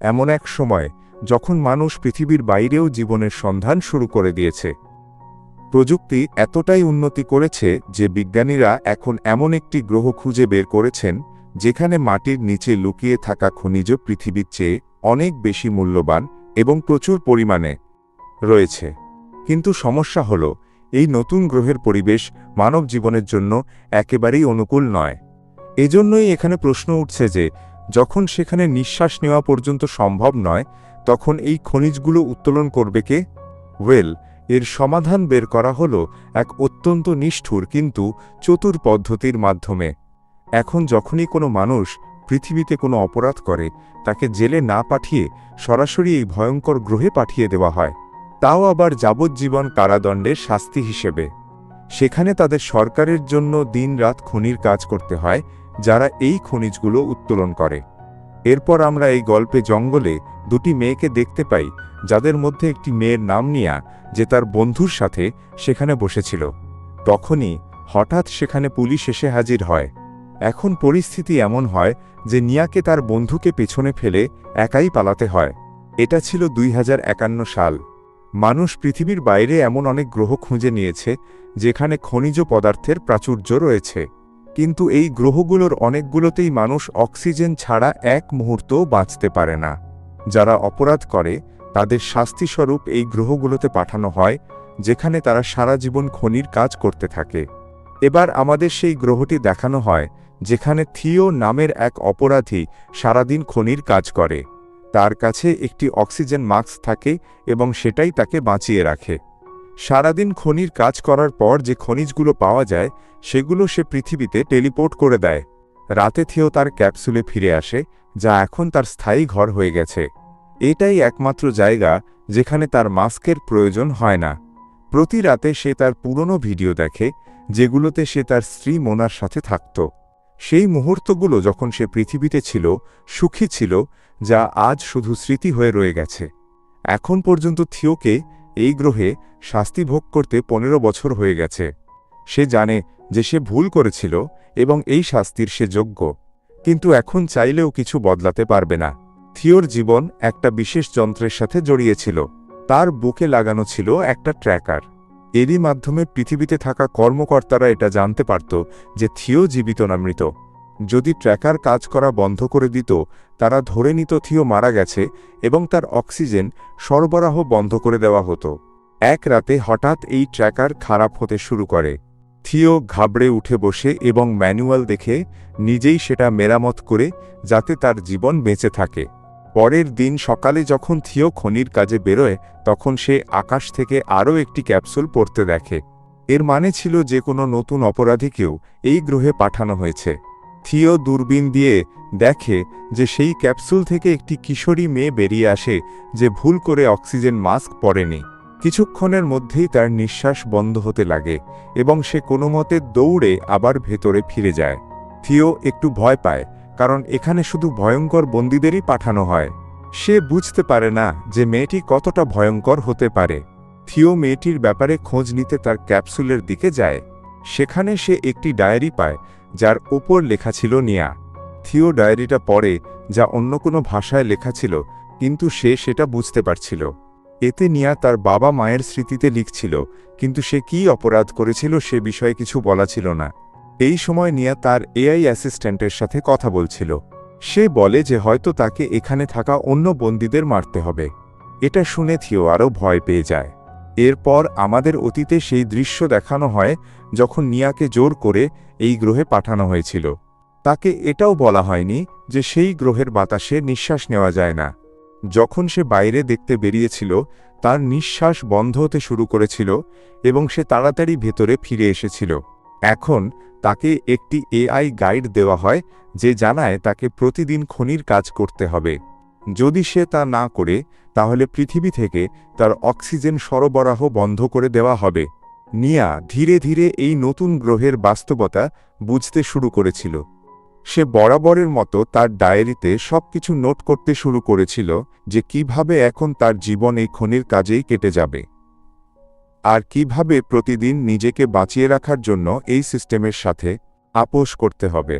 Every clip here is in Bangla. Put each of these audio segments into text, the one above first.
এমন এক সময় যখন মানুষ পৃথিবীর বাইরেও জীবনের সন্ধান শুরু করে দিয়েছে। প্রযুক্তি এতটাই উন্নতি করেছে যে বিজ্ঞানীরা এখন এমন একটি গ্রহ খুঁজে বের করেছেন, যেখানে মাটির নিচে লুকিয়ে থাকা খনিজ পৃথিবীর চেয়ে অনেক বেশি মূল্যবান এবং প্রচুর পরিমাণে রয়েছে। কিন্তু সমস্যা হল, এই নতুন গ্রহের পরিবেশ মানব জীবনের জন্য একেবারেই অনুকূল নয়। এজন্যই এখানে প্রশ্ন উঠছে যে যখন সেখানে নিঃশ্বাস নেওয়া পর্যন্ত সম্ভব নয়, তখন এই খনিজগুলো উত্তোলন করবে কে? ওয়েল, এর সমাধান বের করা হল এক অত্যন্ত নিষ্ঠুর কিন্তু চতুর পদ্ধতির মাধ্যমে। এখন যখনই কোনো মানুষ পৃথিবীতে কোনো অপরাধ করে, তাকে জেলে না পাঠিয়ে সরাসরি এই ভয়ঙ্কর গ্রহে পাঠিয়ে দেওয়া হয়। তাও আবার যাবজ্জীবন কারাদণ্ডের শাস্তি হিসেবে। সেখানে তাদের সরকারের জন্য দিনরাত খনির কাজ করতে হয় যারা এই খনিজগুলো উত্তোলন করে। এরপর আমরা এই গল্পে জঙ্গলে দুটি মেয়েকে দেখতে পাই, যাদের মধ্যে একটি মেয়ের নাম নিয়া, যে তার বন্ধুর সাথে সেখানে বসেছিল। তখনই হঠাৎ সেখানে পুলিশ এসে হাজির হয়। এখন পরিস্থিতি এমন হয় যে নিয়াকে তার বন্ধুকে পেছনে ফেলে একাই পালাতে হয়। এটা ছিল দুই হাজার একান্ন সাল। মানুষ পৃথিবীর বাইরে এমন অনেক গ্রহ খুঁজে নিয়েছে, যেখানে খনিজ পদার্থের প্রাচুর্য রয়েছে। কিন্তু এই গ্রহগুলোর অনেকগুলোতেই মানুষ অক্সিজেন ছাড়া এক মুহূর্তও বাঁচতে পারে না। যারা অপরাধ করে, তাদের শাস্তিস্বরূপ এই গ্রহগুলোতে পাঠানো হয়, যেখানে তারা সারা জীবন খনির কাজ করতে থাকে। এবার আমাদের সেই গ্রহটি দেখানো হয়, যেখানে থিও নামের এক অপরাধী সারাদিন খনির কাজ করে। তার কাছে একটি অক্সিজেন মাস্ক থাকে এবং সেটাই তাকে বাঁচিয়ে রাখে। সারাদিন খনির কাজ করার পর যে খনিজগুলো পাওয়া যায়, সেগুলো সে পৃথিবীতে টেলিপোর্ট করে দেয়। রাতে থিও তার ক্যাপসুলে ফিরে আসে, যা এখন তার স্থায়ী ঘর হয়ে গেছে। এটাই একমাত্র জায়গা, যেখানে তার মাস্কের প্রয়োজন হয় না। প্রতি রাতে সে তার পুরনো ভিডিও দেখে, যেগুলোতে সে তার স্ত্রী মোনার সাথে থাকত। সেই মুহূর্তগুলো যখন সে পৃথিবীতে ছিল, সুখী ছিল, যা আজ শুধু স্মৃতি হয়ে রয়ে গেছে। এখন পর্যন্ত থিওকে এই গ্রহে শাস্তি ভোগ করতে পনেরো বছর হয়ে গেছে। সে জানে যে সে ভুল করেছিল এবং এই শাস্তির সে যোগ্য। কিন্তু এখন চাইলেও কিছু বদলাতে পারবে না। থিওর জীবন একটা বিশেষ যন্ত্রের সাথে জড়িয়েছিল। তার বুকে লাগানো ছিল একটা ট্র্যাকার। এরই মাধ্যমে পৃথিবীতে থাকা কর্মকর্তারা এটা জানতে পারত যে থিও জীবিত না মৃত। যদি ট্র্যাকার কাজ করা বন্ধ করে দিত, তারা ধরে নিত থিও মারা গেছে এবং তার অক্সিজেন সরবরাহ বন্ধ করে দেওয়া হতো। এক রাতে হঠাৎ এই ট্র্যাকার খারাপ হতে শুরু করে। থিও ঘাবড়ে উঠে বসে এবং ম্যানুয়াল দেখে নিজেই সেটা মেরামত করে যাতে তার জীবন বেঁচে থাকে। পরের দিন সকালে যখন থিও খনির কাজে বেরোয়, তখন সে আকাশ থেকে আরও একটি ক্যাপসুল পড়তে দেখে। এর মানে ছিল যে কোনো নতুন অপরাধীকেও এই গ্রহে পাঠানো হয়েছে। থিও দূরবীন দিয়ে দেখে যে সেই ক্যাপসুল থেকে একটি কিশোরী মেয়ে বেরিয়ে আসে যে ভুল করে অক্সিজেন মাস্ক পরেনি। কিছুক্ষণের মধ্যেই তার নিঃশ্বাস বন্ধ হতে লাগে এবং সে কোনো মতে দৌড়ে আবার ভেতরে ফিরে যায়। থিও একটু ভয় পায়, কারণ এখানে শুধু ভয়ঙ্কর বন্দীদেরই পাঠানো হয়। সে বুঝতে পারে না যে মেয়েটি কতটা ভয়ঙ্কর হতে পারে। থিও মেয়েটির ব্যাপারে খোঁজ নিতে তার ক্যাপসুলের দিকে যায়। সেখানে সে একটি ডায়েরি পায় যার ওপর লেখা ছিল নিয়া। থিও ডায়েরিটা পড়ে যা অন্য কোনো ভাষায় লেখা ছিল, কিন্তু সে সেটা বুঝতে পারছিল। এতে নিয়া তার বাবা মায়ের স্মৃতিতে লিখছিল, কিন্তু সে কী অপরাধ করেছিল সে বিষয়ে কিছু বলা ছিল না। এই সময় নিয়া তার এআই অ্যাসিস্ট্যান্টের সাথে কথা বলছিল। সে বলে যে হয়তো তাকে এখানে থাকা অন্য বন্দীদের মারতে হবে। এটা শুনে থিও আরও ভয় পেয়ে যায়। এরপর আমাদের অতীতে সেই দৃশ্য দেখানো হয় যখন নিয়াকে জোর করে এই গ্রহে পাঠানো হয়েছিল। তাকে এটাও বলা হয়নি যে সেই গ্রহের বাতাসে নিঃশ্বাস নেওয়া যায় না। যখন সে বাইরে দেখতে বেরিয়েছিল, তার নিঃশ্বাস বন্ধ হতে শুরু করেছিল এবং সে তাড়াতাড়ি ভেতরে ফিরে এসেছিল। এখন তাকে একটি এআই গাইড দেওয়া হয় যে জানায় তাকে প্রতিদিন খনির কাজ করতে হবে। যদি সে তা না করে তাহলে পৃথিবী থেকে তার অক্সিজেন সরবরাহ বন্ধ করে দেওয়া হবে। নিয়া ধীরে ধীরে এই নতুন গ্রহের বাস্তবতা বুঝতে শুরু করেছিল। সে বরাবরের মতো তার ডায়েরিতে সবকিছু নোট করতে শুরু করেছিল যে কীভাবে এখন তার জীবন এই খনির কাজেই কেটে যাবে। আর কীভাবে প্রতিদিন নিজেকে বাঁচিয়ে রাখার জন্য এই সিস্টেমের সাথে আপোষ করতে হবে।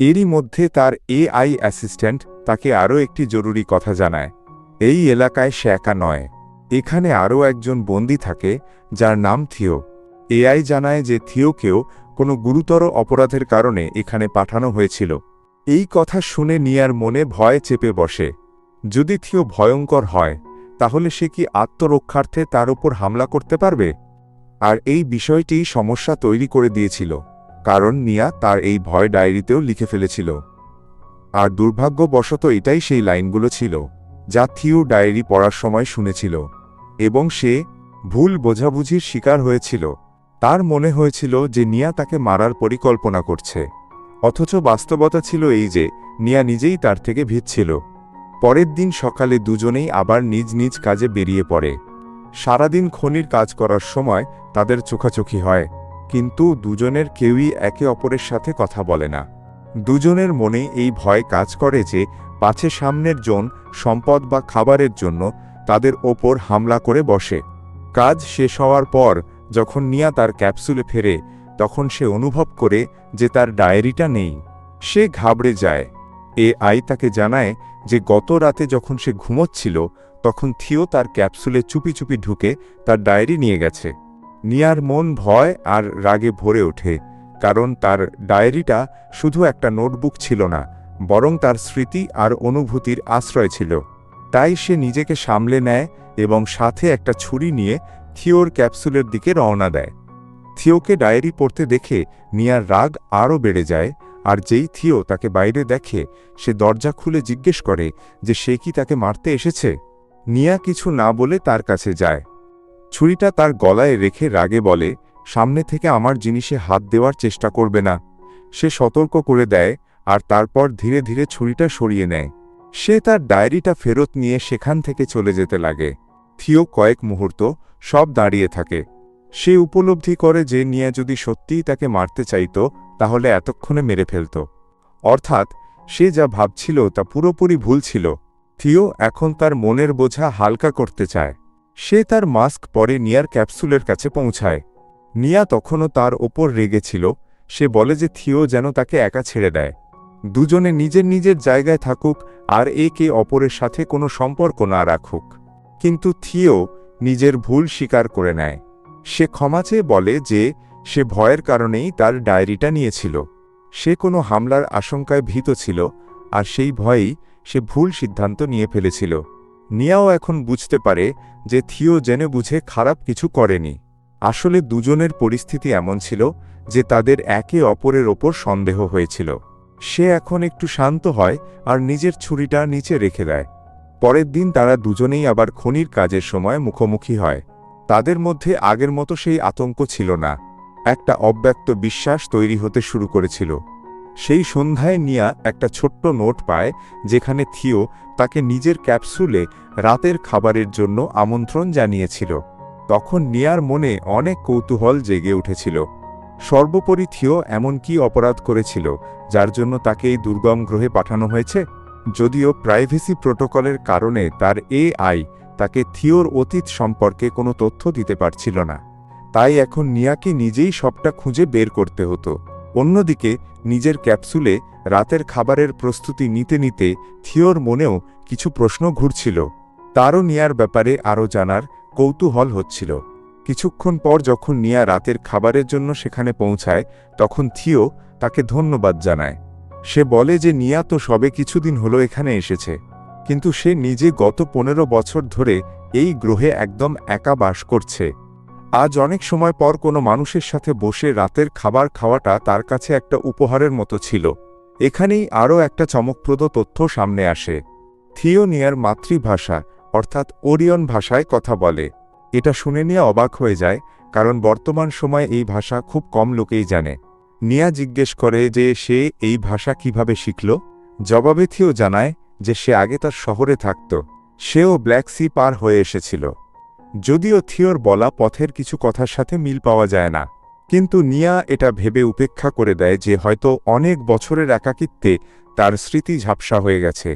এরই মধ্যে তার এআই অ্যাসিস্ট্যান্ট তাকে আরও একটি জরুরি কথা জানায়। এই এলাকায় সে একা নয়। এখানে আরও একজন বন্দী থাকে, যার নাম থিও। এআই জানায় যে থিওকেও কোনো গুরুতর অপরাধের কারণে এখানে পাঠানো হয়েছিল। এই কথা শুনে নিয়ার মনে ভয় চেপে বসে। যদি থিও ভয়ঙ্কর হয়, তাহলে সে কি আত্মরক্ষার্থে তার উপর হামলা করতে পারবে? আর এই বিষয়টি সমস্যা তৈরি করে দিয়েছিল, কারণ নিয়া তার এই ভয় ডায়েরিতেও লিখে ফেলেছিল। আর দুর্ভাগ্যবশত এটাই সেই লাইনগুলো ছিল। যা থিও ডায়েরি পড়ার সময় শুনেছিল, এবং সে ভুল বোঝাবুঝির শিকার হয়েছিল। তার মনে হয়েছিল যে নিয়া তাকে মারার পরিকল্পনা করছে। অথচ বাস্তবতা ছিল এই যে, নিয়া নিজেই তার থেকে ভিতছিল পরের দিন সকালে দুজনেই আবার নিজ নিজ কাজে বেরিয়ে পড়ে। সারাদিন খনির কাজ করার সময় তাদের চোখাচোখি হয়, কিন্তু দুজনের কেউই একে অপরের সাথে কথা বলে না। দুজনের মনে এই ভয় কাজ করে যে পাছে সামনের জন সম্পদ বা খাবারের জন্য তাদের ওপর হামলা করে বসে। কাজ শেষ হওয়ার পর যখন নিয়া তার ক্যাপসুলে ফেরে, তখন সে অনুভব করে যে তার ডায়েরিটা নেই। সে ঘাবড়ে যায়। এ আই তাকে জানায় যে গত রাতে যখন সে ঘুমোচ্ছিল, তখন থিও তার ক্যাপসুলে চুপি চুপি ঢুকে তার ডায়েরি নিয়ে গেছে। নিয়ার মন ভয় আর রাগে ভরে ওঠে, কারণ তার ডায়েরিটা শুধু একটা নোটবুক ছিল না বরং তার স্মৃতি আর অনুভূতির আশ্রয় ছিল। তাই সে নিজেকে সামলে নেয় এবং সাথে একটা ছুরি নিয়ে থিওর ক্যাপসুলের দিকে রওনা দেয়। থিওকে ডায়েরি পড়তে দেখে নিয়ার রাগ আরও বেড়ে যায় আর যেই থিও তাকে বাইরে দেখে, সে দরজা খুলে জিজ্ঞেস করে যে সে কি তাকে মারতে এসেছে? নিয়া কিছু না বলে তার কাছে যায়। ছুরিটা তার গলায় রেখে রাগে বলে, সামনে থেকে আমার জিনিসে হাত দেওয়ার চেষ্টা করবে না। সে সতর্ক করে দেয় আর তারপর ধীরে ধীরে ছুরিটা সরিয়ে নেয়। সে তার ডায়েরিটা ফেরত নিয়ে সেখান থেকে চলে যেতে লাগে। থিও কয়েক মুহূর্ত সব দাঁড়িয়ে থাকে। সে উপলব্ধি করে যে নিয়া যদি সত্যিই তাকে মারতে চাইত, তাহলে এতক্ষণে মেরে ফেলত। অর্থাৎ সে যা ভাবছিল তা পুরোপুরি ভুল ছিল। থিও এখন তার মনের বোঝা হালকা করতে চায়। সে তার মাস্ক পরে নিয়ার ক্যাপসুলের কাছে পৌঁছায়। নিয়া তখনও তার ওপর রেগেছিল। সে বলে যে থিও যেন তাকে একা ছেড়ে দেয়। দুজনে নিজের নিজের জায়গায় থাকুক আর একে অপরের সাথে কোনো সম্পর্ক না রাখুক। কিন্তু থিও নিজের ভুল স্বীকার করে নেয়। সে ক্ষমা চেয়ে বলে যে সে ভয়ের কারণেই তার ডায়েরিটা নিয়েছিল। সে কোনো হামলার আশঙ্কায় ভীত ছিল আর সেই ভয়েই সে ভুল সিদ্ধান্ত নিয়ে ফেলেছিল। নিয়াও এখন বুঝতে পারে যে থিও জেনে বুঝে খারাপ কিছু করেনি। আসলে দুজনের পরিস্থিতি এমন ছিল যে তাদের একে অপরের ওপর সন্দেহ হয়েছিল। সে এখন একটু শান্ত হয় আর নিজের ছুরিটা নিচে রেখে দেয়। পরের দিন তারা দুজনেই আবার খনির কাজের সময় মুখোমুখি হয়। তাদের মধ্যে আগের মতো সেই আতঙ্ক ছিল না। একটা অব্যক্ত বিশ্বাস তৈরি হতে শুরু করেছিল। সেই সন্ধ্যায় নিয়া একটা ছোট্ট নোট পায়, যেখানে থিও তাকে নিজের ক্যাপসুলে রাতের খাবারের জন্য আমন্ত্রণ জানিয়েছিল। তখন নিয়ার মনে অনেক কৌতূহল জেগে উঠেছিল। সর্বোপরি থিও এমন কি অপরাধ করেছিল, যার জন্য তাকে এই দুর্গম গ্রহে পাঠানো হয়েছে? যদিও প্রাইভেসি প্রোটোকলের কারণে তার এআই তাকে থিওর অতীত সম্পর্কে কোনো তথ্য দিতে পারছিল না। তাই এখন নিয়াকে নিজেই সবটা খুঁজে বের করতে হতো। অন্যদিকে, নিজের ক্যাপসুলে রাতের খাবারের প্রস্তুতি নিতে নিতে থিওর মনেও কিছু প্রশ্ন ঘুরছিল। তারও নিয়ার ব্যাপারে আরও জানার কৌতূহল হচ্ছিল। কিছুক্ষণ পর যখন নিয়া রাতের খাবারের জন্য সেখানে পৌঁছায়, তখন থিও তাকে ধন্যবাদ জানায়। সে বলে যে, নিয়া তো সবে কিছুদিন হলো এখানে এসেছে। কিন্তু সে নিজে গত পনেরো বছর ধরে এই গ্রহে একদম একা বাস করছে। আজ অনেক সময় পর কোনো মানুষের সাথে বসে রাতের খাবার খাওয়াটা তার কাছে একটা উপহারের মতো ছিল। এখানেই আরও একটা চমকপ্রদ তথ্য সামনে আসে। থিওনিয়ার মাতৃভাষা, অর্থাৎ ওরিয়ন ভাষায় কথা বলে। এটা শুনে নিয়ে অবাক হয়ে যায়, কারণ বর্তমান সময়ে এই ভাষা খুব কম লোকেই জানে। নিয়া জিজ্ঞেস করে যে সে এই ভাষা কীভাবে শিখল? জবাবে থিও জানায় যে সে আগে তার শহরে থাকত। সেও ব্ল্যাক সি পার হয়ে এসেছিল। যদিও থিওর বলা পথের কিছু কথার সাথে মিল পাওয়া যায় না। কিন্তু নিয়া এটা ভেবে উপেক্ষা করে দেয় যে হয়তো অনেক বছরের একাকিত্বে তার স্মৃতি ঝাপসা হয়ে গেছে।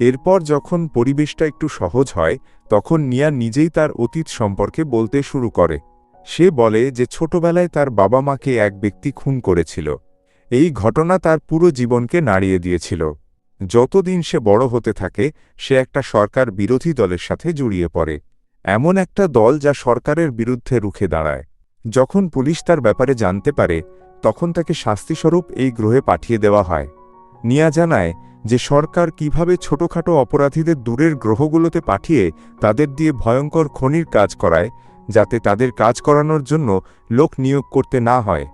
এরপর যখন পরিবেশটা একটু সহজ হয়, তখন নিয়া নিজেই তার অতীত সম্পর্কে বলতে শুরু করে। সে বলে যে ছোটবেলায় তার বাবা মাকে এক ব্যক্তি খুন করেছিল। এই ঘটনা তার পুরো জীবনকে নাড়িয়ে দিয়েছিল। যতদিন সে বড় হতে থাকে, সে একটা সরকার বিরোধী দলের সাথে জড়িয়ে পড়ে। এমন একটা দল যা সরকারের বিরুদ্ধে রুখে দাঁড়ায়। যখন পুলিশ তার ব্যাপারে জানতে পারে, তখন তাকে শাস্তিস্বরূপ এই গ্রহে পাঠিয়ে দেওয়া হয়। নিয়া জানায় যে সরকার কীভাবে ছোটখাটো অপরাধীদের দূরের গ্রহগুলোতে পাঠিয়ে তাদের দিয়ে ভয়ঙ্কর খনির কাজ করায়, যাতে তাদের কাজ করানোর জন্য লোক নিয়োগ করতে না হয়।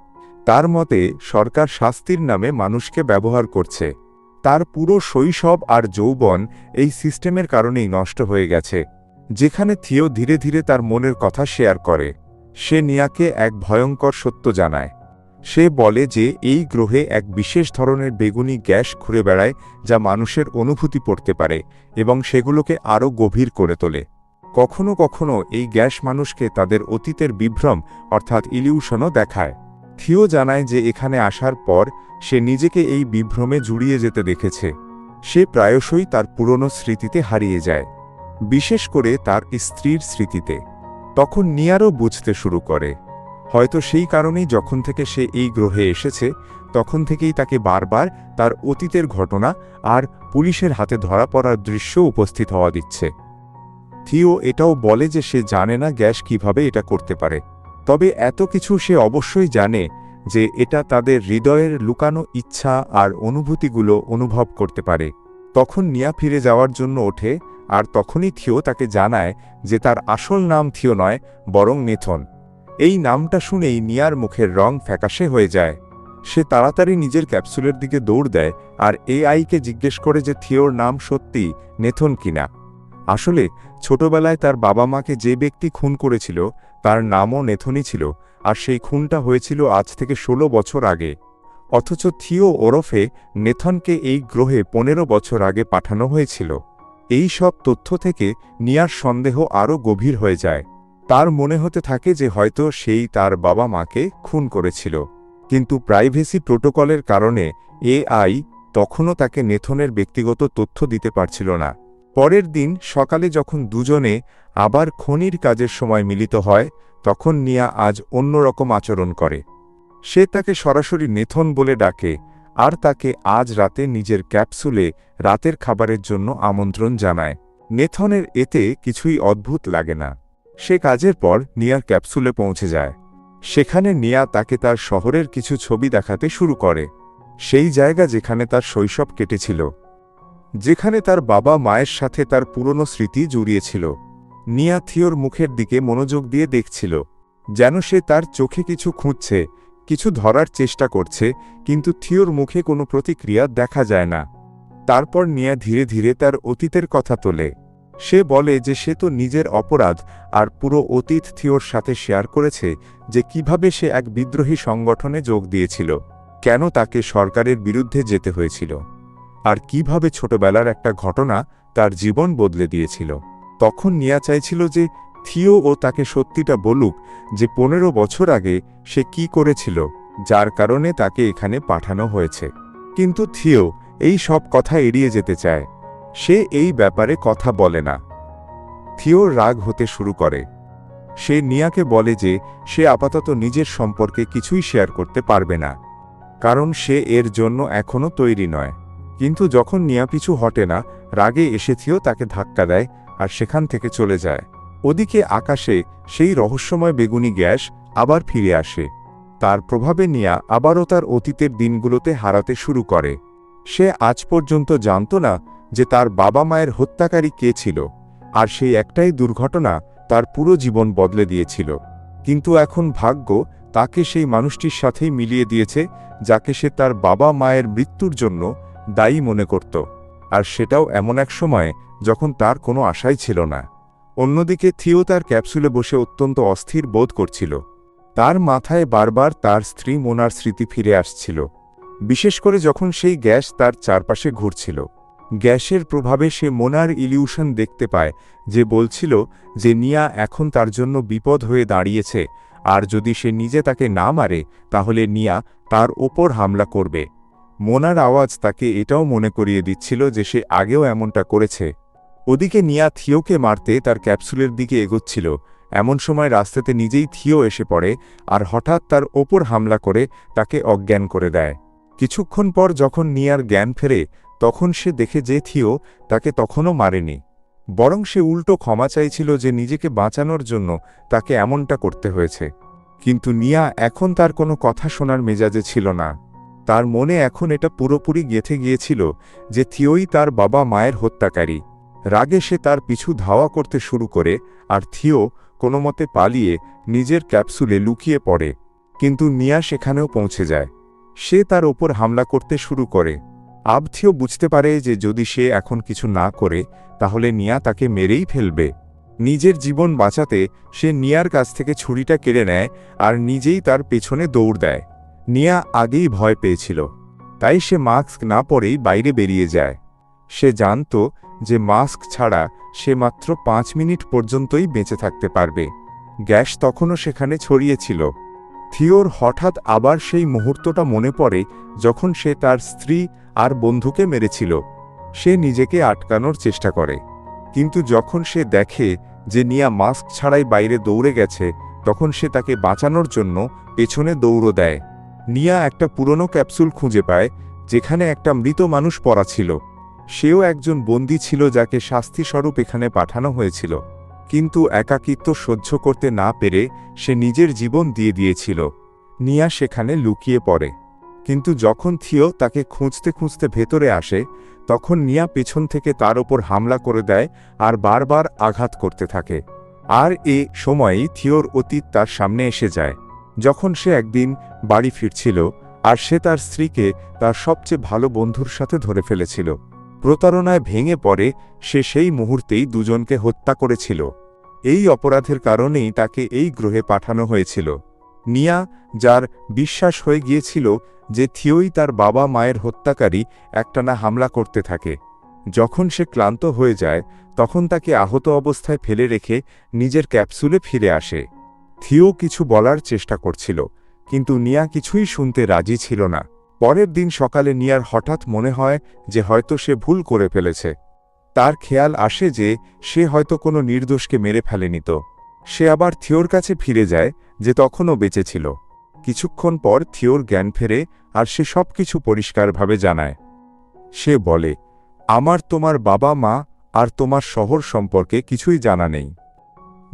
তার মতে, সরকার শাস্তির নামে মানুষকে ব্যবহার করছে। তার পুরো শৈশব আর যৌবন এই সিস্টেমের কারণেই নষ্ট হয়ে গেছে। যেখানে থিও ধীরে ধীরে তার মনের কথা শেয়ার করে। সে নিয়াকে এক ভয়ঙ্কর সত্য জানায়। সে বলে যে, এই গ্রহে এক বিশেষ ধরনের বেগুনি গ্যাস ঘুরে বেড়ায় যা মানুষের অনুভূতি পড়তে পারে এবং সেগুলোকে আরও গভীর করে তোলে। কখনো কখনো এই গ্যাস মানুষকে তাদের অতীতের বিভ্রম, অর্থাৎ ইলিউশনও দেখায়। থিও জানায় যে, এখানে আসার পর সে নিজেকে এই বিভ্রমে জুড়িয়ে যেতে দেখেছে। সে প্রায়শই তার পুরনো স্মৃতিতে হারিয়ে যায়, বিশেষ করে তার স্ত্রীর স্মৃতিতে। তখন নিয়ারও বুঝতে শুরু করে। হয়তো সেই কারণেই যখন থেকে সে এই গ্রহে এসেছে, তখন থেকেই তাকে বারবার তার অতীতের ঘটনা আর পুলিশের হাতে ধরা পড়ার দৃশ্য উপস্থিত হওয়া দিচ্ছে। থিও এটাও বলে যে সে জানে না গ্যাস কীভাবে এটা করতে পারে। তবে এত কিছু সে অবশ্যই জানে যে এটা তাদের হৃদয়ের লুকানো ইচ্ছা আর অনুভূতিগুলো অনুভব করতে পারে। তখন নিয়া ফিরে যাওয়ার জন্য ওঠে, আর তখনই থিও তাকে জানায় যে তার আসল নাম থিও নয়, বরং নেথন। এই নামটা শুনেই নিয়ার মুখের রং ফ্যাকাশে হয়ে যায়। সে তাড়াতাড়ি নিজের ক্যাপসুলের দিকে দৌড় দেয় আর এআইকে জিজ্ঞেস করে যে থিওর নাম সত্যি নেথন কিনা। আসলে ছোটবেলায় তার বাবা মাকে যে ব্যক্তি খুন করেছিল, তার নামও নেথনই ছিল আর সেই খুনটা হয়েছিল আজ থেকে ১৬ বছর আগে। অথচ থিও ওরফে নেথনকে এই গ্রহে পনেরো বছর আগে পাঠানো হয়েছিল। এই সব তথ্য থেকে নিয়ার সন্দেহ আরও গভীর হয়ে যায়। তার মনে হতে থাকে যে হয়তো সেই তার বাবা মাকে খুন করেছিল। কিন্তু প্রাইভেসি প্রোটোকলের কারণে এআই তখনও তাকে নেথনের ব্যক্তিগত তথ্য দিতে পারছিল না। পরের দিন সকালে যখন দুজনে আবার খনির কাজের সময় মিলিত হয়, তখন নিয়া আজ অন্যরকম আচরণ করে। সে তাকে সরাসরি নেথন বলে ডাকে আর তাকে আজ রাতে নিজের ক্যাপসুলে রাতের খাবারের জন্য আমন্ত্রণ জানায়। নেথনের এতে কিছুই অদ্ভুত লাগে না। সে কাজের পর নিয়ার ক্যাপসুলে পৌঁছে যায়। সেখানে নিয়া তাকে তার শহরের কিছু ছবি দেখাতে শুরু করে। সেই জায়গা যেখানে তার শৈশব কেটেছিল। যেখানে তার বাবা মায়ের সাথে তার পুরনো স্মৃতি জুড়িয়েছিল। নিয়া থিওর মুখের দিকে মনোযোগ দিয়ে দেখছিল। যেন সে তার চোখে কিছু খুঁজছে, কিছু ধরার চেষ্টা করছে, কিন্তু থিওর মুখে কোনো প্রতিক্রিয়া দেখা যায় না। তারপর নিয়া ধীরে ধীরে তার অতীতের কথা তোলে। সে বলে যে সে তো নিজের অপরাধ আর পুরো অতীত থিওর সাথে শেয়ার করেছে যে কীভাবে সে এক বিদ্রোহী সংগঠনে যোগ দিয়েছিল, কেন তাকে সরকারের বিরুদ্ধে যেতে হয়েছিল, আর কীভাবে ছোটবেলার একটা ঘটনা তার জীবন বদলে দিয়েছিল। তখন নিয়া চাইছিল যে থিও ও তাকে সত্যিটা বলুক যে পনেরো বছর আগে সে কি করেছিল, যার কারণে তাকে এখানে পাঠানো হয়েছে। কিন্তু থিও এই সব কথা এড়িয়ে যেতে চায়। সে এই ব্যাপারে কথা বলে না। থিওর রাগ হতে শুরু করে। সে নিয়াকে বলে যে, সে আপাতত নিজের সম্পর্কে কিছুই শেয়ার করতে পারবে না। কারণ সে এর জন্য এখনও তৈরি নয়। কিন্তু যখন নিয়া পিছু হটে না, রাগে এসে থিও তাকে ধাক্কা দেয় আর সেখান থেকে চলে যায়। ওদিকে আকাশে সেই রহস্যময় বেগুনি গ্যাস আবার ফিরে আসে। তার প্রভাবে নিয়া আবারও তার অতীতের দিনগুলোতে হারাতে শুরু করে। সে আজ পর্যন্ত জানত না যে তার বাবা মায়ের হত্যাকারী কে ছিল, আর সেই একটাই দুর্ঘটনা তার পুরো জীবন বদলে দিয়েছিল। কিন্তু এখন ভাগ্য তাকে সেই মানুষটির সাথেই মিলিয়ে দিয়েছে, যাকে সে তার বাবা মায়ের মৃত্যুর জন্য দায়ী মনে করত। আর সেটাও এমন এক সময় যখন তার কোনো আশাই ছিল না। অন্যদিকে থিও তার ক্যাপসুলে বসে অত্যন্ত অস্থির বোধ করছিল। তার মাথায় বারবার তার স্ত্রী মোনার স্মৃতি ফিরে আসছিল। বিশেষ করে যখন সেই গ্যাস তার চারপাশে ঘুরছিল। গ্যাসের প্রভাবে সে মোনার ইলিউশন দেখতে পায়, যে বলছিল যে নিয়া এখন তার জন্য বিপদ হয়ে দাঁড়িয়েছে, আর যদি সে নিজে তাকে না মারে, তাহলে নিয়া তার ওপর হামলা করবে। মোনার আওয়াজ তাকে এটাও মনে করিয়ে দিচ্ছিল যে সে আগেও এমনটা করেছে। ওদিকে নিয়া থিওকে মারতে তার ক্যাপসুলের দিকে এগোচ্ছিল। এমন সময় রাস্তাতে নিজেই থিও এসে পড়ে, আর হঠাৎ তার ওপর হামলা করে তাকে অজ্ঞান করে দেয়। কিছুক্ষণ পর যখন নিয়ার জ্ঞান ফেরে তখন সে দেখে যে থিও তাকে তখনও মারেনি। বরং সে উল্টো ক্ষমা চাইছিল যে নিজেকে বাঁচানোর জন্য তাকে এমনটা করতে হয়েছে। কিন্তু নিয়া এখন তার কোনো কথা শোনার মেজাজে ছিল না। তার মনে এখন এটা পুরোপুরি গেঁথে গিয়েছিল যে থিওই তার বাবা মায়ের হত্যাকারী। রাগে সে তার পিছু ধাওয়া করতে শুরু করে আর থিও কোনো মতে পালিয়ে নিজের ক্যাপসুলে লুকিয়ে পড়ে। কিন্তু নিয়া সেখানেও পৌঁছে যায়। সে তার ওপর হামলা করতে শুরু করে। আবথিও বুঝতে পারে যে যদি সে এখন কিছু না করে, তাহলে নিয়া তাকে মেরেই ফেলবে। নিজের জীবন বাঁচাতে সে নিয়ার কাছ থেকে ছুরিটা কেড়ে নেয় আর নিজেই তার পেছনে দৌড় দেয়। নিয়া আগেই ভয় পেয়েছিল। তাই সে মাস্ক না পরেই বাইরে বেরিয়ে যায়। সে জানত যে মাস্ক ছাড়া সে মাত্র পাঁচ মিনিট পর্যন্তই বেঁচে থাকতে পারবে। গ্যাস তখনও সেখানে ছড়িয়েছিল। থিওর হঠাৎ আবার সেই মুহূর্তটা মনে পড়ে যখন সে তার স্ত্রী আর বন্ধুকে মেরেছিল। সে নিজেকে আটকানোর চেষ্টা করে। কিন্তু যখন সে দেখে যে নিয়া মাস্ক ছাড়াই বাইরে দৌড়ে গেছে, তখন সে তাকে বাঁচানোর জন্য পেছনে দৌড়ো দেয়। নিয়া একটা পুরনো ক্যাপসুল খুঁজে পায়, যেখানে একটা মৃত মানুষ পড়া ছিল। সেও একজন বন্দী ছিল যাকে শাস্তিস্বরূপ এখানে পাঠানো হয়েছিল। কিন্তু একাকিত্ব সহ্য করতে না পেরে সে নিজের জীবন দিয়ে দিয়েছিল। নিয়া সেখানে লুকিয়ে পড়ে। কিন্তু যখন থিও তাকে খুঁজতে খুঁজতে ভেতরে আসে, তখন নিয়া পেছন থেকে তার ওপর হামলা করে দেয় আর বারবার আঘাত করতে থাকে। আর এ সময়ই থিওর অতীত তার সামনে এসে যায়। যখন সে একদিন বাড়ি ফিরছিল, আর সে তার স্ত্রীকে তার সবচেয়ে ভালো বন্ধুর সাথে ধরে ফেলেছিল। প্রতারণায় ভেঙে পড়ে, সে সেই মুহূর্তেই দুজনকে হত্যা করেছিল। এই অপরাধের কারণেই তাকে এই গ্রহে পাঠানো হয়েছিল। নিয়া, যার বিশ্বাস হয়ে গিয়েছিল যে থিওই তার বাবা মায়ের হত্যাকারী একটানা হামলা করতে থাকে। যখন সে ক্লান্ত হয়ে যায়, তখন তাকে আহত অবস্থায় ফেলে রেখে নিজের ক্যাপসুলে ফিরে আসে। থিও কিছু বলার চেষ্টা করছিল, কিন্তু নিয়া কিছুই শুনতে রাজি ছিল না। পরের দিন সকালে নিয়ার হঠাৎ মনে হয় যে হয়তো সে ভুল করে ফেলেছে। তার খেয়াল আসে যে সে হয়তো কোনো নির্দোষকে মেরে ফেলেনি তো। সে আবার থিওর কাছে ফিরে যায়, যে তখনও বেঁচে ছিল। কিছুক্ষণ পর থিওর জ্ঞান ফেরে আর সে সব কিছু পরিষ্কারভাবে জানায়। সে বলে, আমার তোমার বাবা মা আর তোমার শহর সম্পর্কে কিছুই জানা নেই।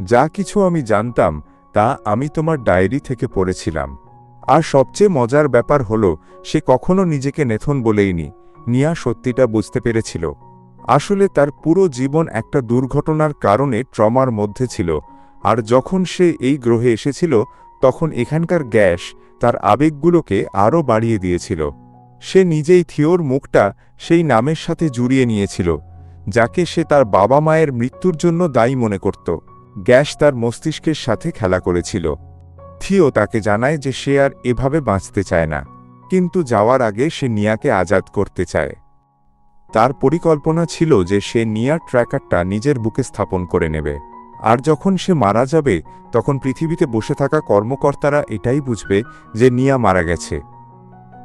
যা কিছু আমি জানতাম, তা আমি তোমার ডায়েরি থেকে পড়েছিলাম। আর সবচেয়ে মজার ব্যাপার হল, সে কখনো নিজেকে নেথন বলেইনি নিয়া সত্যিটা বুঝতে পেরেছিল। আসলে তার পুরো জীবন একটা দুর্ঘটনার কারণে ট্রমার মধ্যে ছিল আর যখন সে এই গ্রহে এসেছিল, তখন এখানকার গ্যাস তার আবেগগুলোকে আরও বাড়িয়ে দিয়েছিল। সে নিজেই থিওর মুখটা সেই নামের সাথে জুড়িয়ে নিয়েছিল, যাকে সে তার বাবা মায়ের মৃত্যুর জন্য দায়ী মনে করত। গ্যাস তার মস্তিষ্কের সাথে খেলা করেছিল। থিও তাকে জানায় যে সে আর এভাবে বাঁচতে চায় না, কিন্তু যাওয়ার আগে সে নিয়াকে আজাদ করতে চায়। তার পরিকল্পনা ছিল যে সে নিয়ার ট্র্যাকারটা নিজের বুকে স্থাপন করে নেবে। আর যখন সে মারা যাবে, তখন পৃথিবীতে বসে থাকা কর্মকর্তারা এটাই বুঝবে যে নিয়া মারা গেছে।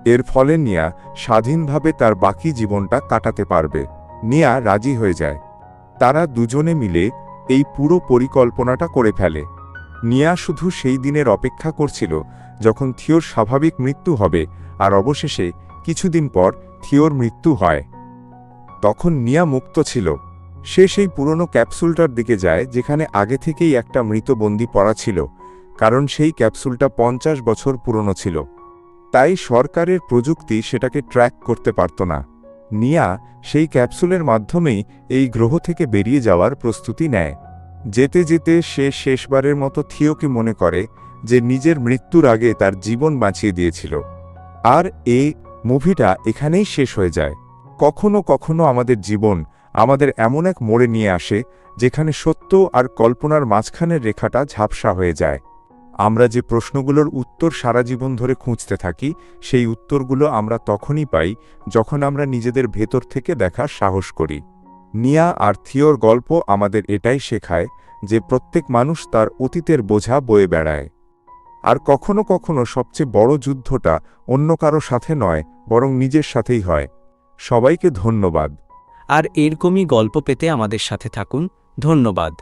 এর ফলে নিয়া স্বাধীনভাবে তার বাকি জীবনটা কাটাতে পারবে। নিয়া রাজি হয়ে যায়। তারা দুজনে মিলে এই পুরো পরিকল্পনাটা করে ফেলে। নিয়া শুধু সেই দিনের অপেক্ষা করছিল যখন থিওর স্বাভাবিক মৃত্যু হবে আর অবশেষে কিছুদিন পর থিওর মৃত্যু হয়। তখন নিয়া মুক্ত ছিল। সে সেই পুরনো ক্যাপসুলটার দিকে যায় যেখানে আগে থেকেই একটা মৃত বন্দি পড়া ছিল, কারণ সেই ক্যাপসুলটা পঞ্চাশ বছর পুরনো ছিল। তাই সরকারের প্রযুক্তি সেটাকে ট্র্যাক করতে পারত না। নিয়া সেই ক্যাপসুলের মাধ্যমেই এই গ্রহ থেকে বেরিয়ে যাওয়ার প্রস্তুতি নেয়। যেতে যেতে সে শেষবারের মতো থিওকে মনে করে যে নিজের মৃত্যুর আগে তার জীবন বাঁচিয়ে দিয়েছিল। আর এই মুভিটা এখানেই শেষ হয়ে যায়। কখনো কখনো আমাদের জীবন আমাদের এমন এক মোড়ে নিয়ে আসে, যেখানে সত্য আর কল্পনার মাঝখানের রেখাটা ঝাপসা হয়ে যায়। আমরা যে প্রশ্নগুলোর উত্তর সারা জীবন ধরে খুঁজতে থাকি, সেই উত্তরগুলো আমরা তখনই পাই, যখন আমরা নিজেদের ভেতর থেকে দেখার সাহস করি। নিয়া আর থিওর গল্প আমাদের এটাই শেখায়, যে প্রত্যেক মানুষ তার অতীতের বোঝা বয়ে বেড়ায়। আর কখনো কখনো সবচেয়ে বড় যুদ্ধটা অন্য কারও সাথে নয়, বরং নিজের সাথেই হয়। সবাইকে ধন্যবাদ। আর এরকমই গল্প পেতে আমাদের সাথে থাকুন। ধন্যবাদ।